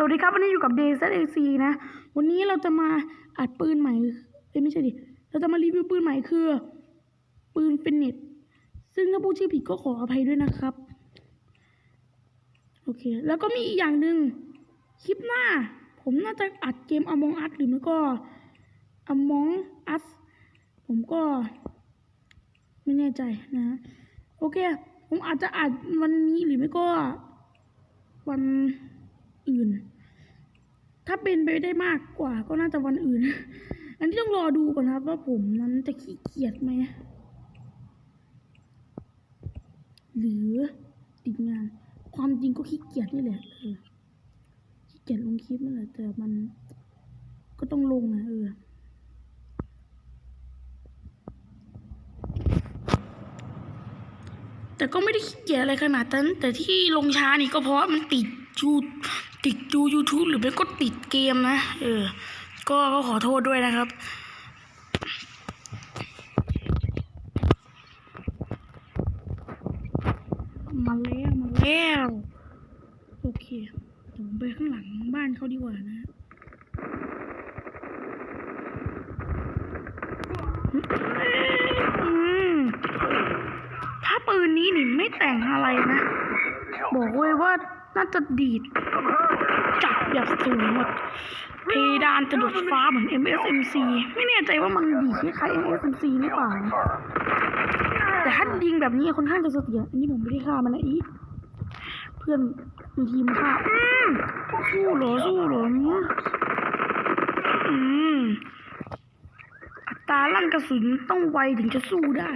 สวัสดีครับวันนี้อยู่กับ d z a c นะ วันนี้เราจะมาอัดปืนใหม่เอ้ไม่ใช่ดิ เราจะมารีวิวปืนใหม่คือ ปืนฟินเน็ตซึ่งถ้าพูดชื่อผิดก็ขออภัยด้วยนะครับ โอเค แล้วก็มีอีกอย่างหนึ่งคลิปหน้า ผมน่าจะอัดเกม Among Us หรือไม่ก็ Among Us ผมก็ ไม่แน่ใจนะ โอเค ผมอาจจะอัดวันนี้หรือไม่ก็ วัน อื่น ถ้าเป็นไปได้มากกว่าก็น่าจะวันอื่น อันนี้ต้องรอดูก่อนครับ ว่าผมนั้นจะขี้เกียจไหม หรือติดงาน ความจริงก็ขี้เกียจนี่แหละเออขี้เกียจลงคลิปนั่นแหละแต่มันก็ต้องลงนะเออแต่ก็ไม่ได้ขี้เกียจอะไรขนาดนั้น แต่ที่ลงช้านี่ก็เพราะมันติดยู ติดดู YouTube หรือไม่ก็ติดเกมนะ เออ ก็ก็ขอโทษด้วยนะครับ มาแล้วมาแล้วโอเคเดี๋ยวผมไปข้างหลังบ้านเขาดีกว่านะถ้าปืนนี้นี่ไม่แต่งอะไรนะ บอกเลยว่า น่าจะดีดจับแบบสูงหมดเพดานจะดดฟ้าเหมือน MSMC ไม่แน่ใจว่ามันดีดคล้าย MSMC หรือเปล่าแต่ถ้ายิงแบบนี้ค่อนข้างจะเสียอันนี้ผมไม่ได้ฆ่ามันนะอีเพื่อนในทีมฆ่าอืมสู้เหรอสู้เหรอเนี่ยอืมอัตราลั่นกระสุนต้องไวถึงจะสู้ได้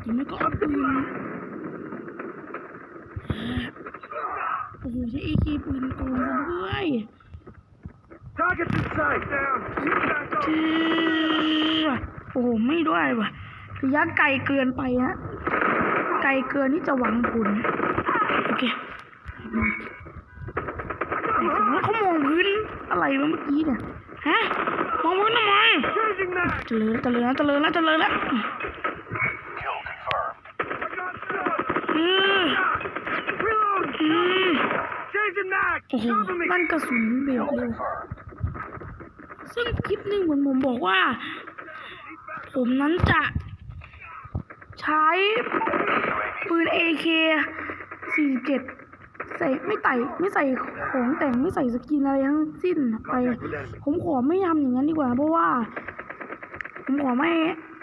หรือไม่ก็เอาปืน โอ้โหใช้ AK ปืนโกงซะด้วย Targets in sight. Down. Back เจ้อโอ้โหไม่ด้วยว่ะระยะไกลเกินไปฮะ ไกลเกินที่จะหวังผล โอเคไอ้สองแล้วเขามองพื้นอะไรวะเมื่อกี้เนี่ย ฮะ มองพื้นทำไม Changing mag. เจริญเจริญแล้วเจริญแล้วเจริญแล้ว Kill confirmed. I got shot. เออ Reload. อืม โอ้โหมันกระสุนเบรกเลยซึ่งคลิปหนึ่งเหมือนผมบอกว่า ผมนั้นจะใช้ปืน AK 47 ใส่ไม่ไต่ไม่ใส่ของแต่งไม่ใส่สกินอะไรทั้งสิ้นไป ผมขอไม่ทำอย่างนั้นดีกว่า เพราะว่า ผมขอไม่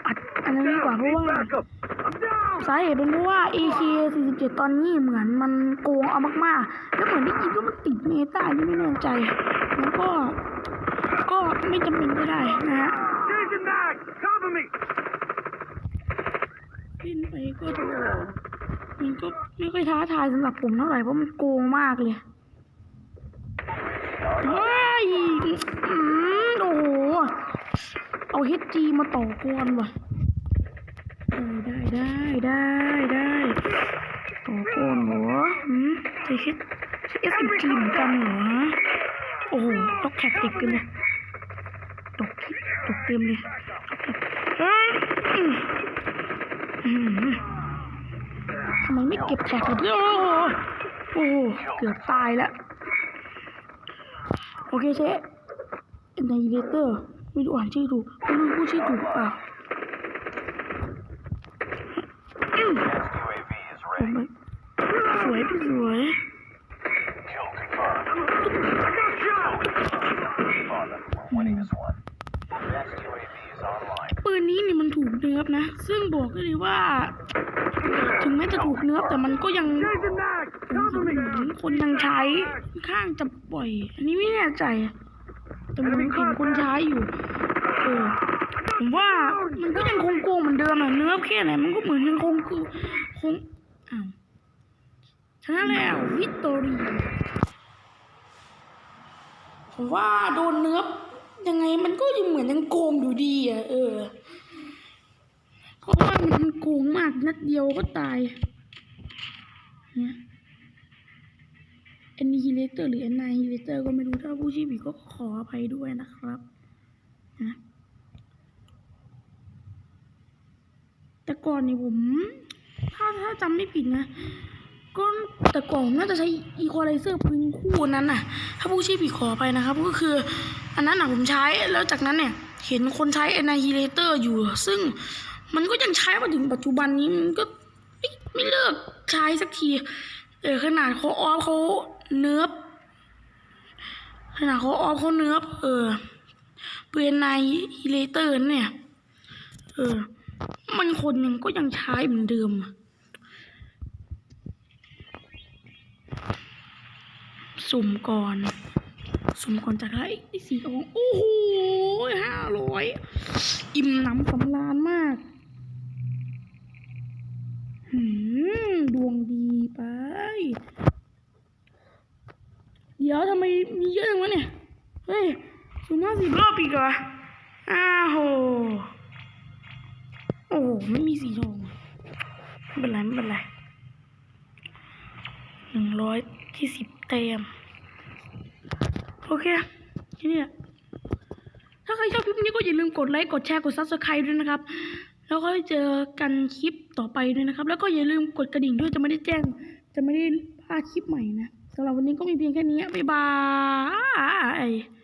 อัดอันนั้นดีกว่าเพราะว่า Back up. I'm down. สาเหตุเป็นเพราะว่า AK 47 ตอนนี้เหมือนมันโกงเอามากๆ แล้วเหมือนได้ยินว่ามันติดเมตานี่ไม่แน่ใจ แล้วก็ ก็ไม่จำเป็นก็ได้นะฮะ Changing mag. Cover me. เล่นไปก็มันก็ไม่ค่อยท้าทายสำหรับผมเท่าไหร่ เพราะมันโกงมากเลยเฮ้ยอืมโอ้โห เอา HG มาต่อกวนว่ะเออ ได้ได้ได้ได้ต่อกนหรออืมใช้ H ใช้ SMG เหมือนกันเหรอโอ้โหตกแท็กติดกันเลยตกตกเต็มเลยเฮ้ยอืมอืมทำไมไม่เก็บแท็กเลยพื่โอ้โหโอ้โหเกือบตายแล้วโอเคเชฟในเลเตอร์ไม่รู้อ่านชื่อถูกไม่รู้พูดชื่อถูกหรือเปล่าอืม UAV is ผมไม่สวยพี่สวย Kill confirmed. I got shot. Father, we're winning this one. Next UAV is online. ปืนนี้นี่มันถูกเนื้อบนะ ซึ่งบอกได้เลยว่า ถึงแม้จะถูกเนื้อบแต่มันก็ยัง Changing mag. ผมเห็นเหมือนคนยังใช้ค่อนข้างจะบ่อย อันนี้ไม่แน่ใจแต่ผมเห็นคนใช้อยู่เออผมว่ามันก็ยังคงโกงเหมือนเดิมอะเนื้อแค่ไหนมันก็เหมือนยังคงคือคงอ้าว ชนะแล้ววิตตอรีผมว่าโดนเนื้อยังไงมันก็ยังเหมือนยังโกงอยู่ดีอะเออ เพราะว่ามันโกงมากนัดเดียวก็ตายเนี่ย Annihilator หรือ Annihilator ก็ไม่รู้ถ้าผู้ชี้ผิดก็ขออภัยด้วยนะครับนะแต่ก่อนนี่ผม ถ้าถ้าจำไม่ผิดนะ ก็แต่ก่อนน่าจะใช้อีควอไลเซอร์พึงคู่นั้นน่ะ ถ้าผู้ชี้ผิดขอไปนะครับ ก็คือ อันนั้นน่ะผมใช้แล้วจากนั้นเนี่ย เห็นคนใช้ Annihilator อยู่ ซึ่งมันก็ยังใช้มาถึงปัจจุบันนี้มันก็ไม่ไม่เลิกใช้สักที เออขนาดเขาออฟเขาเนิร์ฟขนาดเขาออฟเขาเนิร์ฟเออเปลี่ยนในฮิเลเตอร์เนี่ย เออ มันคนยังก็ยังใช้เหมือนเดิมอะ สุ่มก่อน สุ่มก่อนจากไรไอ้สีทองโอ้โหห้าร้อยอิ่มหนำสำราญมากหืมดวงดีไป เดี๋ยวทำไมมีเยอะจังวะเนี่ย เฮ้ยสุ่มห้าสิบรอบอีกเหรออ้าวโหโอ้โหไม่มีสีทองไม่เป็นไรไม่เป็นไรหนึ่งร้อยที่สิบเต็ม โอเคแค่นี้แหละถ้าใครชอบคลิปนี้ก็อย่าลืมกดไลค์ กดแชร์ กดซับสไคร b e ด้วยนะครับ แล้วก็เจอกันคลิปต่อไปด้วยนะครับ แล้วก็อย่าลืมกดกระดิ่งด้วยจะไม่ได้แจ้ง จะไม่ได้พลาดคลิปใหม่นะสำหรับวันนี้ก็มีเพียงแค่นี้ บ๊ายบาย